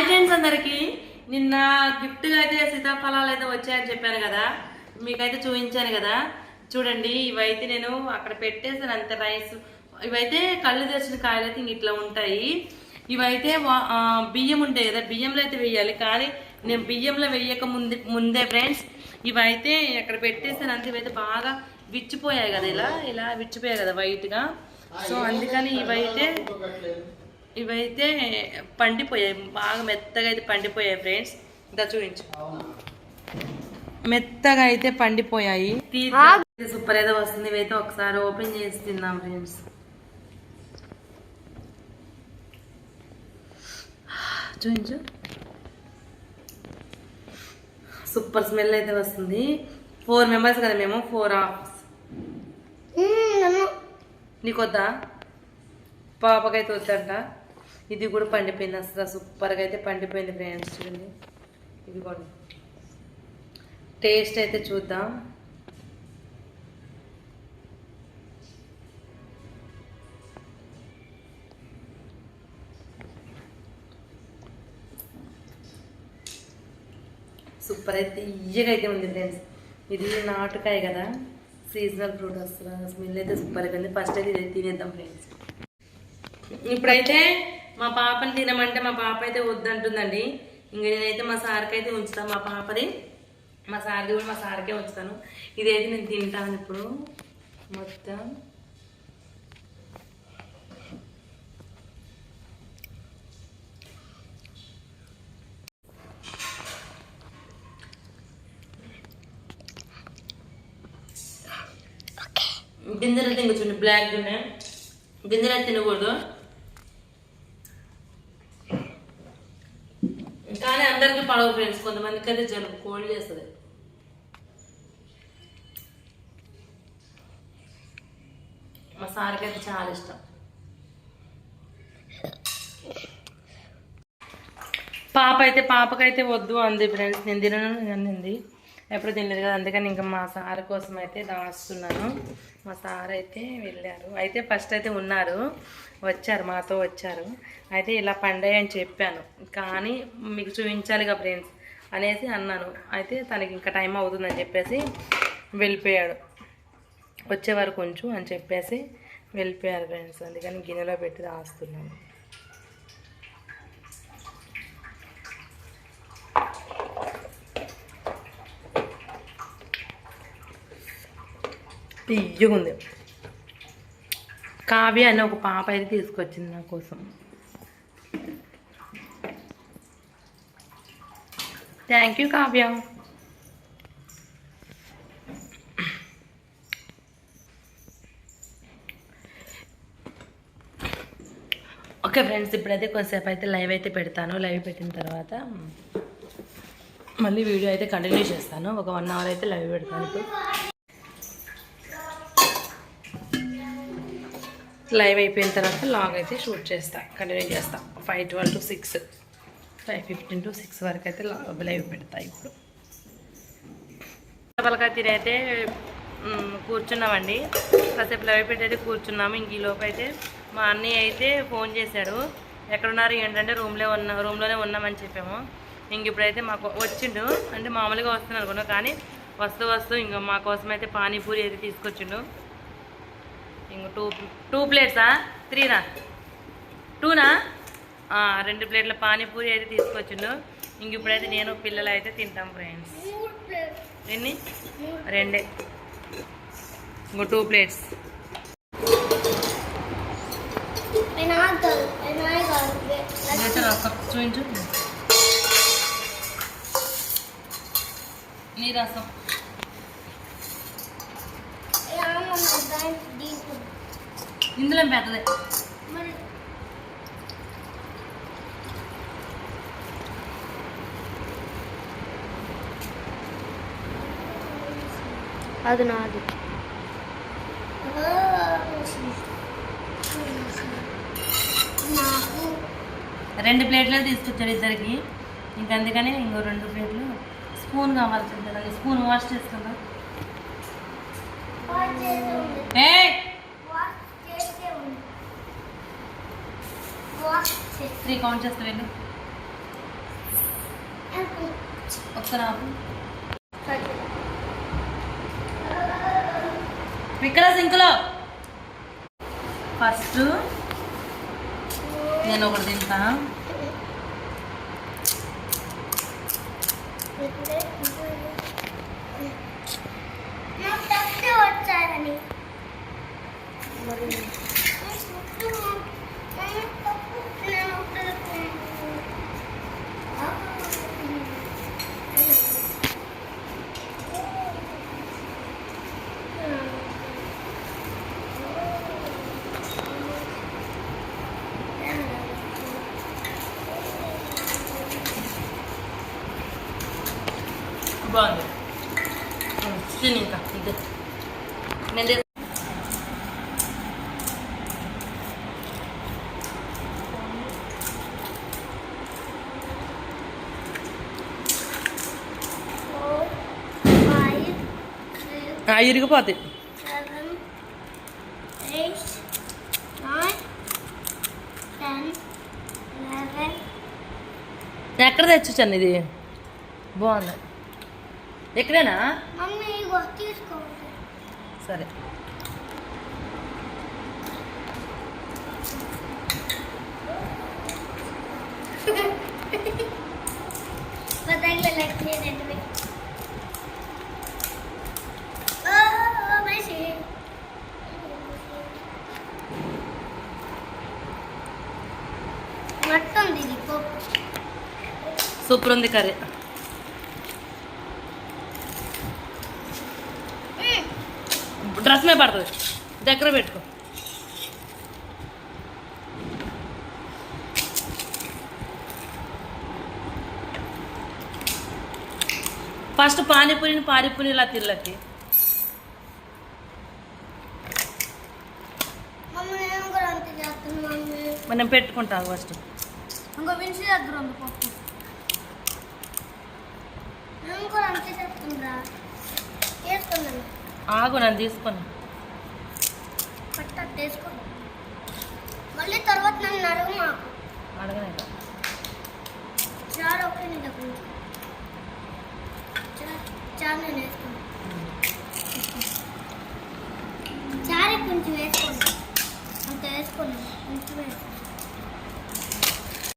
Hi friends అందరికి. నిన్న gift అయితే సీతాఫలాలు అయితే వచ్చాయని చెప్పాను కదా. మీకైతే చూపించాను కదా. చూడండి ఇవైతే నేను అక్కడ పెట్టేసాను అంత రైస్. ఇవైతే కళ్ళు తెచ్చిన కాయలు అయితే ఇట్లా ఉంటాయి. ఇవైతే వా- బియ్యం ఉంటాయి కదా. బియ్యంలో అయితే వేయాలి. కానీ నేను బియ్యంలో వేయక ముందే ముందే ఫ్రెండ్స్ ఇవైతే అక్కడ పెట్టేసాను అంతే ఇవైతే బాగా విచ్చిపోయాయి కదా. ఇలా ఇలా విచ్చిపోయాయి కదా వైట్గా. సో అందుకని ఇవైతే ఇవైతే పండిపోయాయి బాగా మెత్తగా అయితే పండిపోయాయి ఫ్రెండ్స్. ఇంకా చూపించు. మెత్తగా అయితే పండిపోయాయి. సూపర్ ఏదో వస్తుంది. ఇవైతే ఒకసారి ఓపెన్ చేసి తిందాం ఫ్రెండ్స్. చూపించు. సూపర్ స్మెల్ అయితే వస్తుంది. ఫోర్ మెంబర్స్ కదా మేము? ఫోర్ ఆఫ్స్ నీకొద్దా? పాపకైతే వద్దంట. ఇది కూడా పండిపోయింది అసలు సూపర్గా అయితే పండిపోయింది ఫ్రెండ్స్ చూడండి. ఇది కూడా టేస్ట్ అయితే చూద్దాం. సూపర్ అయితే ఇయ్యగా అయితే ఉంది ఫ్రెండ్స్. ఇది నాటుకాయ కదా సీజనల్ ఫ్రూట్ వస్తుంది స్మెల్ అయితే సూపర్గా ఉంది. ఫస్ట్ అయితే ఇది తినేద్దాం ఫ్రెండ్స్. ఇప్పుడైతే మా పాపని తినమంటే మా పాప అయితే వద్దంటుందండి. ఇంక నేనైతే మా సార్కి అయితే ఉంచుతాను మా పాపది. మా సార్ది కూడా మా సార్కే ఉంచుతాను. ఇదైతే నేను తింటాను ఇప్పుడు. మొత్తం. గింజలు తినకూడదు బ్లాక్ ఉన్నాయి. గింజలు తినకూడదు. కానీ అందరికీ పడవు ఫ్రెండ్స్ కొంతమందికి అయితే జలుబు కోల్డ్ చేస్తుంది. మా సార్కి అయితే చాలా ఇష్టం. పాప అయితే పాపకైతే వద్దు అంది ఫ్రెండ్స్ నేను తినను అంది. ఎప్పుడు తినలేదు కదా అందుకని ఇంకా మా సార్ కోసం అయితే దాస్తున్నాను. మా సార్ అయితే వెళ్ళారు. అయితే ఫస్ట్ అయితే ఉన్నారు. వచ్చారు మాతో వచ్చారు. అయితే ఇలా పండగ అని చెప్పాను. కానీ మీకు చూపించాలిగా ఫ్రెండ్స్ అనేసి అన్నాను. అయితే తనకి ఇంకా టైం అవుతుందని చెప్పేసి వెళ్ళిపోయాడు. వచ్చే వరకు కొంచెం అని చెప్పేసి వెళ్ళిపోయారు ఫ్రెండ్స్. అందుకని గిన్నెలో పెట్టి దాస్తున్నాను. తీయగుంది కావ్య అని ఒక పాప అయితే తీసుకొచ్చింది నా కోసం. Thank you Kavya. Okay friends ఇప్పుడైతే కొంతసేపు అయితే లైవ్ అయితే పెడతాను. లైవ్ పెట్టిన తర్వాత మళ్ళీ వీడియో అయితే కంటిన్యూ చేస్తాను. ఒక వన్ అవర్ అయితే లైవ్ పెడతాను ఇప్పుడు. లైవ్ అయిపోయిన తర్వాత లాగ్ అయితే షూట్ చేస్తా. కంటిన్యూ చేస్తా. Five twelve to six. Five fifteen to six వరకు అయితే లా- లైవ్ పెడతా ఇప్పుడు. పలక తినైతే కూర్చున్నామండి. కాసేపు లైవ్ పెట్టి అయితే కూర్చున్నాము. ఇంక ఈ లోపు అయితే మా అన్నయ్య అయితే ఫోన్ చేశాడు. ఎక్కడున్నారు? ఏంటంటే రూమ్లో ఉన్న రూమ్లోనే ఉన్నామని చెప్పాము. ఇంక ఇప్పుడైతే మాకు వచ్చిండు. అంటే మామూలుగా వస్తున్నాను అనుకున్నాం కానీ వస్తూ వస్తూ ఇంకా మా కోసం అయితే పానీపూరి అయితే తీసుకొచ్చిండు. ఇంక టూ టూ ప్లేట్సా? త్రీనా? టూనా? రెండు ప్లేట్ల పానీపూరి అయితే తీసుకొచ్చిండు. ఇంక ఇప్పుడైతే నేను పిల్లలు అయితే తింటాం ఫ్రెండ్స్. ఎన్ని? రెండే. ఇంకో టూ ప్లేట్స్. చూపించు నీ రసం ఇందులో పెద్దదే అది నాది. రెండు ప్లేట్లు తీసుకొచ్చాడు ఇద్దరికి. ఇంక అందుకని ఇంకో రెండు ప్లేట్లు స్పూన్ కావాల్సి ఉంటుంది స్పూన్ వాష్ చేసుకుందాం ఏ త్రీ కౌంట్ చేస్తా వెళ్ళు. ఒకసారి ఆపు. ఇక్కడ సింక్లో ఫస్ట్ నేను ఒకటి తింటా. బాగుంది తిని ఇంకా అంతే నేను తె- ఫైవ్ ఆ, ఇరిగిపోతాయి seven eight nine ten eleven ఎక్కడ తెచ్చుచాను ఇది బాగుంది ఎక్కడేనా? సరే. సూపర్ ఉంది కర్రీ. డ్రెస్ మీద పడుతుంది. దగ్గర పెట్టుకో. ఫస్ట్ పానీపూరిని పానీపూరి ఇలా మమ్మీ మనం పెట్టుకుంటాం ఫస్ట్. ఇంకో వినిచి దగ్గర ఉంది పప్పు. నేను కూడా అంతే చెప్తుందా వేసుకున్నాను ఆగు నన్ను తీసుకొని. మళ్ళీ తర్వాత నన్ను అడుగు మాకు. అడగనే చారు. చా- చారు నేను.